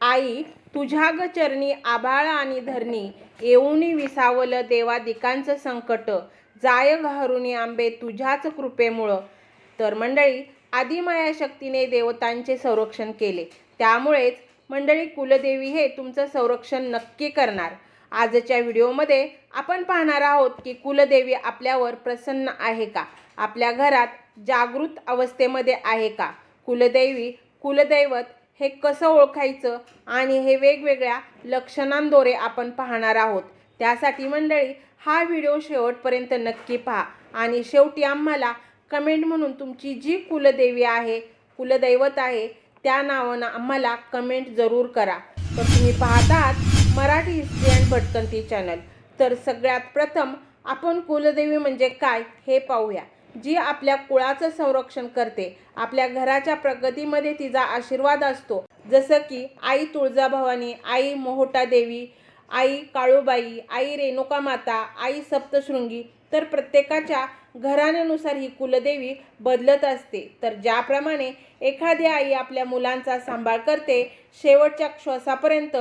आई तुझ्या ग चरणी आभाळ आणि धरणी येऊनी विसावलं देवादिकांचं संकट. जाय घहरुणी आंबे तुझ्याच कृपेमुळं. तर मंडळी आदिमाया शक्तीने देवतांचे संरक्षण केले. त्यामुळेच मंडळी कुलदेवी हे तुमचं संरक्षण नक्की करणार. आजच्या व्हिडिओमध्ये आपण पाहणार आहोत की कुलदेवी आपल्यावर प्रसन्न आहे का? आपल्या घरात जागृत अवस्थेमध्ये आहे का? कुलदेवी कुलदैवत हे कसं ओळखायचं आणि हे वेगवेगळ्या लक्षणांद्वारे आपण पाहणार आहोत. त्यासाठी मंडळी हा व्हिडिओ शेवटपर्यंत नक्की पहा आणि शेवटी आम्हाला कमेंट म्हणून तुमची जी कुलदेवी आहे कुलदैवत आहे त्या नावानं आम्हाला कमेंट जरूर करा. तर तुम्ही पाहतात आहात Marathi history and Bhatkanti channel. तर सगळ्यात प्रथम आपण कुलदेवी म्हणजे काय हे पाहूया. जी आपल्या कुळाचं संरक्षण करते. आपल्या घराच्या प्रगतीमध्ये तिचा आशीर्वाद असतो. जसं की आई तुळजाभवानी आई मोहोटा देवी आई काळूबाई आई रेणुका माता आई सप्तशृंगी तर प्रत्येकाच्या घराण्यानुसार ही कुलदेवी बदलत असते. तर ज्याप्रमाणे एखादी आई आपल्या मुलांचा सांभाळ करते शेवटच्या श्वासापर्यंत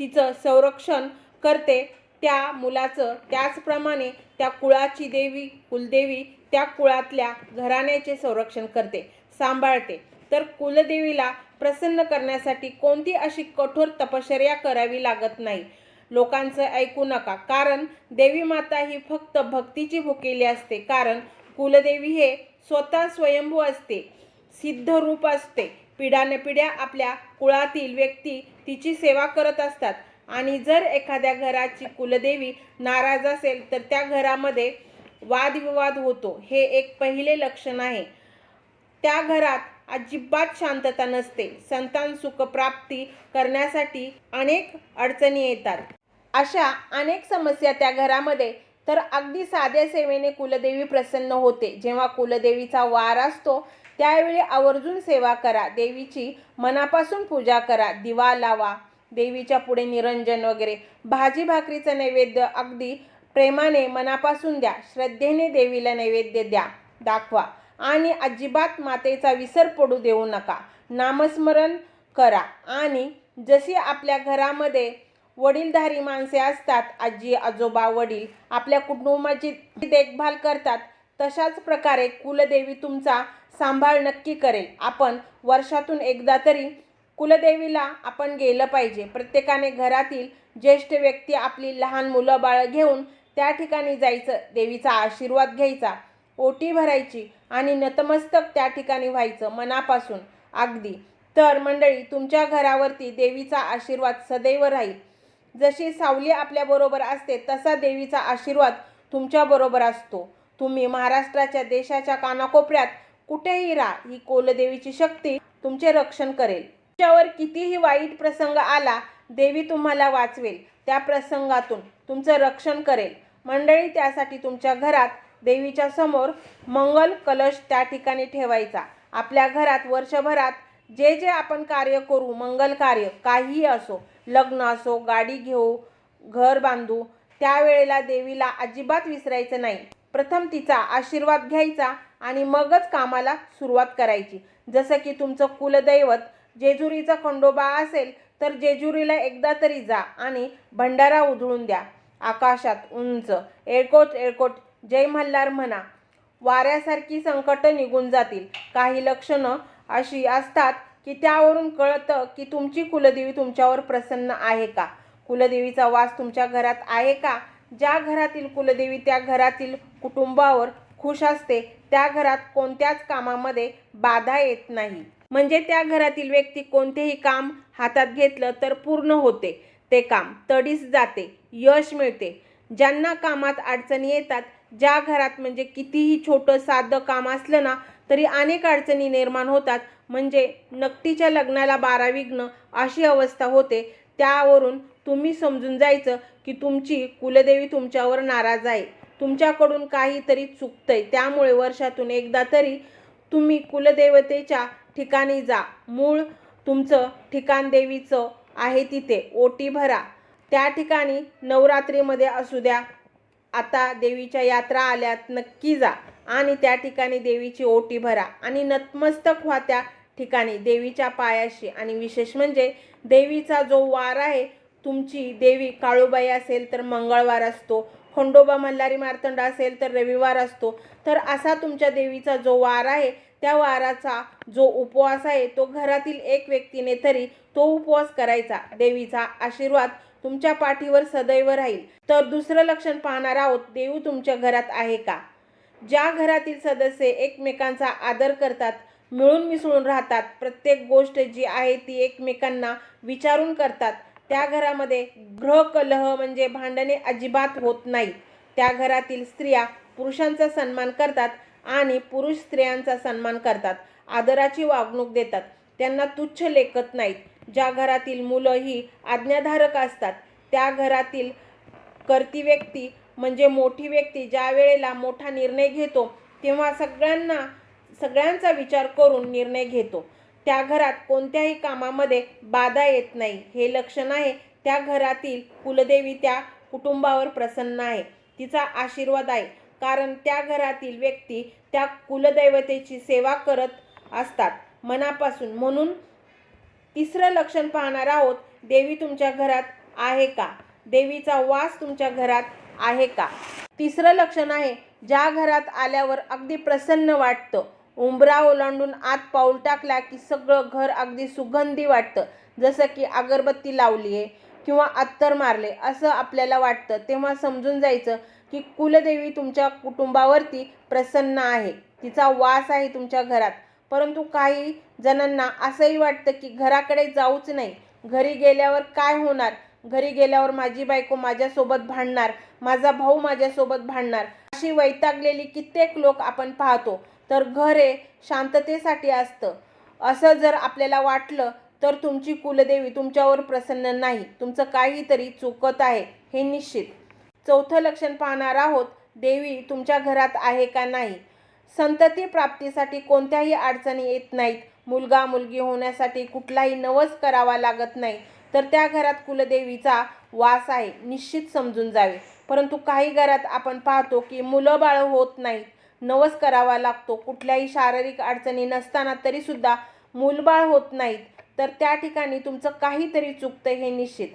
तिचं संरक्षण करते त्या मुलाचं त्याचप्रमाणे त्या कुळाची देवी कुलदेवी त्या कुळातल्या घराण्याचे संरक्षण करते सांभाळते. तर कुलदेवीला प्रसन्न करण्यासाठी कोणती अशी कठोर तपश्चर्या करावी लागत नाही? लोकांचं ऐकू नका. कारण देवी माता ही फक्त भक्तीची भुकेली असते. कारण कुलदेवी हे स्वतः स्वयंभू असते सिद्ध रूप असते. पिढ्यानपिढ्या आपल्या कुळातील व्यक्ती तिची सेवा करत असतात. आणि जर एखाद्या घराची कुलदेवी नाराज असेल तर त्या घरामध्ये वादविवाद होतो. हे एक पहिले लक्षण आहे. त्या घरात अजिबात शांतता नसते. संतान सुखप्राप्ती करण्यासाठी अनेक अडचणी येतात. अशा अनेक समस्या त्या घरामध्ये. तर अगदी साध्या सेवेने कुलदेवी प्रसन्न होते. जेव्हा कुलदेवीचा वार असतो त्यावेळी आवर्जून सेवा करा. देवीची मनापासून पूजा करा. दिवा लावा. देवीच्या पुढे निरंजन वगैरे. भाजी भाकरीचं नैवेद्य अगदी प्रेमाने मनापासून द्या. श्रद्धेने देवीला नैवेद्य द्या. दाखवा. आणि अजिबात मातेचा विसर पडू देऊ नका. नामस्मरण करा. आणि जशी आपल्या घरामध्ये वडीलधारी माणसे असतात आजी आजोबा वडील आपल्या कुटुंबाची देखभाल करतात तशाच प्रकारे कुलदेवी तुमचा सांभाळ नक्की करेल. आपण वर्षातून एकदा तरी कुलदेवीला आपण गेलं पाहिजे. प्रत्येकाने घरातील ज्येष्ठ व्यक्ती आपली लहान मुलं बाळं घेऊन त्या ठिकाणी जायचं देवीचा आशीर्वाद घ्यायचा. ओटी भरायची आणि नतमस्तक त्या ठिकाणी व्हायचं मनापासून अगदी. तर मंडळी तुमच्या घरावरती देवीचा आशीर्वाद सदैव राहील. जशी सावली आपल्याबरोबर असते तसा देवीचा आशीर्वाद तुमच्याबरोबर असतो. तुम्ही महाराष्ट्राच्या देशाच्या कानाकोपऱ्यात कुठेही राहा ही कोलदेवीची शक्ती तुमचे रक्षण करेल. तुमच्यावर कितीही वाईट प्रसंग आला देवी तुम्हाला वाचवेल. त्या प्रसंगातून तुमचं रक्षण करेल. मंडळी त्यासाठी तुमच्या घरात देवीच्या समोर मंगल कलश त्या ठिकाणी ठेवायचा. आपल्या घरात वर्षभरात जे जे आपण कार्य करू मंगल कार्य काहीही असो लग्न असो गाडी घेऊ घर बांधू त्यावेळेला देवीला अजिबात विसरायचं नाही. प्रथम तिचा आशीर्वाद घ्यायचा आणि मगच कामाला सुरुवात करायची. जसं की तुमचं कुलदैवत जेजुरीचा खंडोबा असेल तर जेजुरीला एकदा तरी जा आणि भंडारा उधळून द्या. आकाशात उंच एळकोट एळकोट जय मल्हार म्हणा. वाऱ्यासारखी संकट निघून जातील. काही लक्षणं अशी असतात की त्यावरून कळतं की तुमची कुलदेवी तुमच्यावर प्रसन्न आहे का? कुलदेवीचा वास तुमच्या घरात आहे का? ज्या घरातील कुलदेवी त्या घरातील कुटुंबावर खुश असते त्या घरात कोणत्याच कामामध्ये बाधा येत नाही. म्हणजे त्या घरातील व्यक्ती कोणतेही काम हातात घेतलं तर पूर्ण होते. ते काम तडीस जाते यश मिळते. ज्यांना कामात अडचणी येतात ज्या घरात म्हणजे कितीही छोटं साधं काम असलं ना तरी अनेक अडचणी निर्माण होतात. म्हणजे नकटीच्या लग्नाला बारा विघ्न अशी अवस्था होते. त्यावरून तुम्ही समजून जायचं की तुमची कुलदेवी तुमच्यावर नाराज आहे. तुमच्याकडून काहीतरी चुकतंय. त्यामुळे वर्षातून एकदा तरी तुम्ही कुलदेवतेच्या ठिकाणी जा. मूळ तुमचं ठिकाण देवीचं आहे तिथे. ओटी भरा. त्या ठिकाणी नवरात्रीमध्ये असू द्या. आता देवीच्या यात्रा आल्यात नक्की जा. आणि त्या ठिकाणी देवीची ओटी भरा. आणि नतमस्तक व्हा त्या ठिकाणी देवीच्या पायाशी. आणि विशेष म्हणजे देवीचा जो वार आहे तुमची देवी काळूबाई असेल तर मंगळवार असतो. खंडोबा मल्हारी मार्तंड असेल तर रविवार असतो. तर असा तुमच्या देवीचा जो वार आहे त्या वाराचा जो उपवास आहे तो घरातील एक व्यक्तीने तरी तो उपवास करायचा. देवीचा आशीर्वाद तुमच्या पाठीवर सदैव राहील. तर दुसरं लक्षण पाहणार आहोत देव तुमच्या घरात आहे का? ज्या घरातील सदस्य एकमेकांचा आदर करतात मिळून मिसळून राहतात प्रत्येक गोष्ट जी आहे ती एकमेकांना विचारून करतात त्या घरामध्ये गृहकलह म्हणजे भांडणे अजिबात होत नाही. त्या घरातील स्त्रिया पुरुषांचा सन्मान करतात आणि पुरुष स्त्रियांचा सन्मान करतात. आदराची वागणूक देतात. त्यांना तुच्छ लेखत नाहीत. ज्या घरातील मुलं ही आज्ञाधारक असतात त्या घरातील करती व्यक्ती म्हणजे मोठी व्यक्ती ज्या वेळेला मोठा निर्णय घेतो तेव्हा सगळ्यांना सगळ्यांचा विचार करून निर्णय घेतो. त्या घरात कोणत्याही कामामध्ये बाधा येत नाही. हे लक्षण आहे. त्या घरातील कुलदेवी त्या कुटुंबावर प्रसन्न आहे. तिचा आशीर्वाद आहे. कारण त्या घरातील व्यक्ती त्या कुलदैवतेची सेवा करत असतात. मनापासून म्हणून तिसरं लक्षण पाहणार आहोत देवी तुमच्या घरात आहे का? देवीचा वास तुमच्या घरात आहे का? तिसरं लक्षण आहे ज्या घरात आल्यावर अगदी प्रसन्न वाटतं. उंबरा ओलांडून आत पाऊल टाकला की सगळं घर अगदी सुगंधी वाटतं. जसं की अगरबत्ती लावली आहे किंवा अत्तर मारले असं आपल्याला वाटतं. तेव्हा समजून जायचं की कुलदेवी तुमच्या कुटुंबावरती प्रसन्न आहे. तिचा वास आहे तुमच्या घरात. परंतु काही जणांना असंही वाटतं की घराकडे जाऊच नाही. घरी गेल्यावर काय होणार? घरी गेल्यावर माझी बायको माझ्यासोबत भांडणार माझा भाऊ माझ्यासोबत भांडणार. अशी वैतागलेली कित्येक लोक आपण पाहतो. तर घर हे शांततेसाठी असतं. असं जर आपल्याला वाटलं तर तुमची कुलदेवी तुमच्यावर प्रसन्न नाही. तुमचं काहीतरी चुकत आहे हे निश्चित. चौथं लक्षण पाहणार आहोत देवी तुमच्या घरात आहे का नाही? संतती प्राप्तीसाठी कोणत्याही अडचणी येत नाहीत. मुलगा मुलगी होण्यासाठी कुठलाही नवस करावा लागत नाही. तर त्या घरात कुलदेवीचा वास आहे निश्चित समजून जावे. परंतु काही घरात आपण पाहतो की मुलं बाळ होत नाहीत. नवस करावा लागतो. कुठल्याही शारीरिक अडचणी नसताना तरीसुद्धा मूलबाळ होत नाहीत. तर त्या ठिकाणी तुमचं काहीतरी चुकतं हे निश्चित.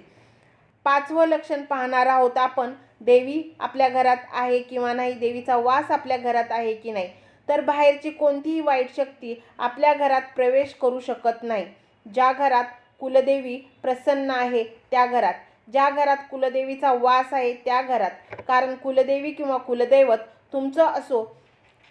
पाचवं लक्षण पाहणार आहोत आपण. देवी आपल्या घरात आहे किंवा नाही देवीचा वास आपल्या घरात आहे की नाही तर बाहेरची कोणतीही वाईट शक्ती आपल्या घरात प्रवेश करू शकत नाही. ज्या घरात कुलदेवी प्रसन्न आहे त्या घरात. ज्या घरात कुलदेवीचा वास आहे त्या घरात. कारण कुलदेवी किंवा कुलदैवत तुमचं असो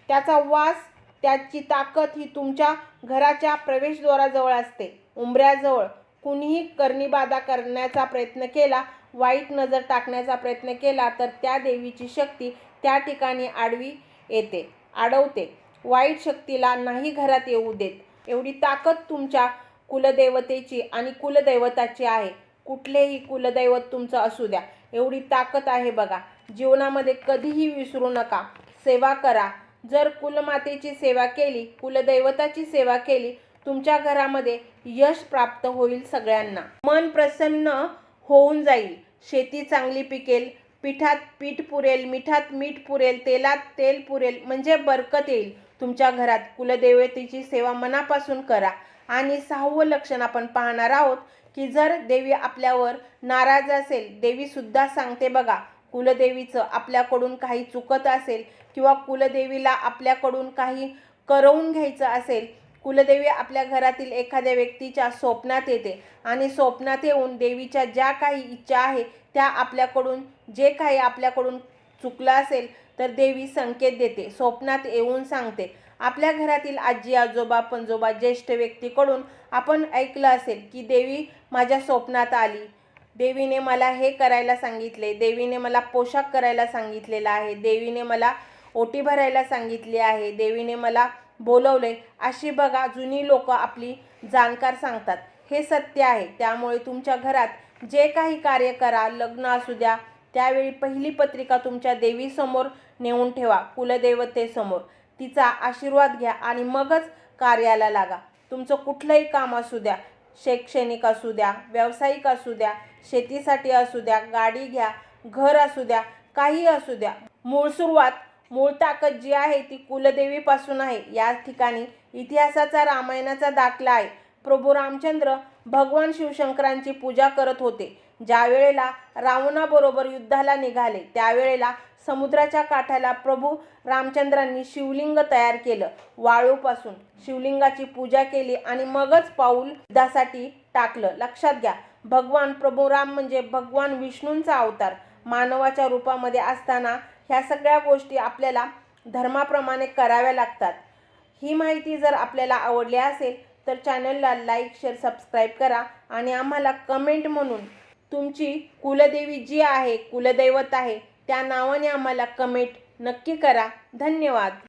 त्याचा वास त्याची ताकद ही तुमच्या घराच्या प्रवेशद्वाराजवळ असते. उंबऱ्याजवळ कुणीही करणीबाधा करण्याचा प्रयत्न केला वाईट नजर टाकण्याचा प्रयत्न केला तर त्या देवीची शक्ती त्या ठिकाणी आडवी येते अडवते वाईट शक्तीला नाही घरात येऊ देत. एवढी ताकद तुमच्या कुलदेवतेची आणि कुलदैवताची आहे. कुठलेही कुलदैवत तुमचं असू द्या. एवढी ताकद आहे बघा. जीवनामध्ये कधीही विसरू नका. सेवा करा. जर कुलमातेची सेवा केली कुलदैवताची सेवा केली तुमच्या घरामध्ये यश प्राप्त होईल सगळ्यांना. मन प्रसन्न होऊन जाईल. शेती चांगली पिकेल पिठात पीठ पुरेल मिठात मीठ पुरेल तेलात तेल पुरेल म्हणजे बरकत येईल. तुमच्या घरात कुलदेवतेची सेवा मनापासून करा. आणि सहावं लक्षण आपण पाहणार आहोत की जर देवी आपल्यावर नाराज असेल देवीसुद्धा सांगते बघा कुलदेवीचं आपल्याकडून काही चुकत असेल किंवा कुलदेवीला आपल्याकडून काही करवून घ्यायचं असेल कुलदेवी आपल्या घरातील एखाद्या व्यक्तीच्या स्वप्नात येते आणि स्वप्नात येऊन देवीच्या ज्या काही इच्छा आहे त्या आपल्याकडून जे काही आपल्याकडून चुकलं असेल तर देवी संकेत देते स्वप्नात येऊन सांगते. आपल्या घरातील आजी आजोबा पणजोबा ज्येष्ठ व्यक्तीकडून आपण ऐकलं असेल की देवी माझ्या स्वप्नात आली. देवीने मला हे करायला सांगितले देवीने मला पोशाख करायला सांगितलेला आहे देवीने मला ओटी भरायला सांगितली आहे देवीने मला बोलवले. अशी बघा जुनी लोक आपली जाणकार सांगतात. हे सत्य आहे. त्यामुळे तुमच्या घरात जे काही कार्य करा लग्न असू द्या त्यावेळी पहिली पत्रिका तुमच्या देवीसमोर नेऊन ठेवा कुलदेवतेसमोर. तिचा आशीर्वाद घ्या आणि मगच कार्याला लागा. तुमचं कुठलंही काम असू द्या शैक्षणिक असू द्या व्यावसायिक असू द्या शेतीसाठी असू द्या गाडी घ्या घर असू द्या काही असू द्या. मूळ सुरुवात मूळ ताकद जी आहे ती कुलदेवीपासून आहे. या ठिकाणी इतिहासाचा रामायणाचा दाखला आहे. प्रभू रामचंद्र भगवान शिवशंकरांची पूजा करत होते. ज्या वेळेला रावणाबरोबर युद्धाला निघाले त्यावेळेला समुद्राच्या काठाला प्रभू रामचंद्रांनी शिवलिंग तयार केलं. वाळूपासून शिवलिंगाची पूजा केली आणि मगच पाऊल युद्धासाठी टाकलं. लक्षात घ्या भगवान प्रभू राम म्हणजे भगवान विष्णूंचा अवतार. मानवाच्या रूपामध्ये असताना ह्या सगळ्या गोष्टी आपल्याला धर्माप्रमाणे कराव्या लागतात. ही माहिती जर आपल्याला आवडली असेल तर चॅनलला लाईक शेअर सबस्क्राईब करा आणि आम्हाला कमेंट म्हणून तुमची कुलदेवी जी आहे कुलदैवत आहे त्या नावाने आम्हाला कमेंट नक्की करा. धन्यवाद.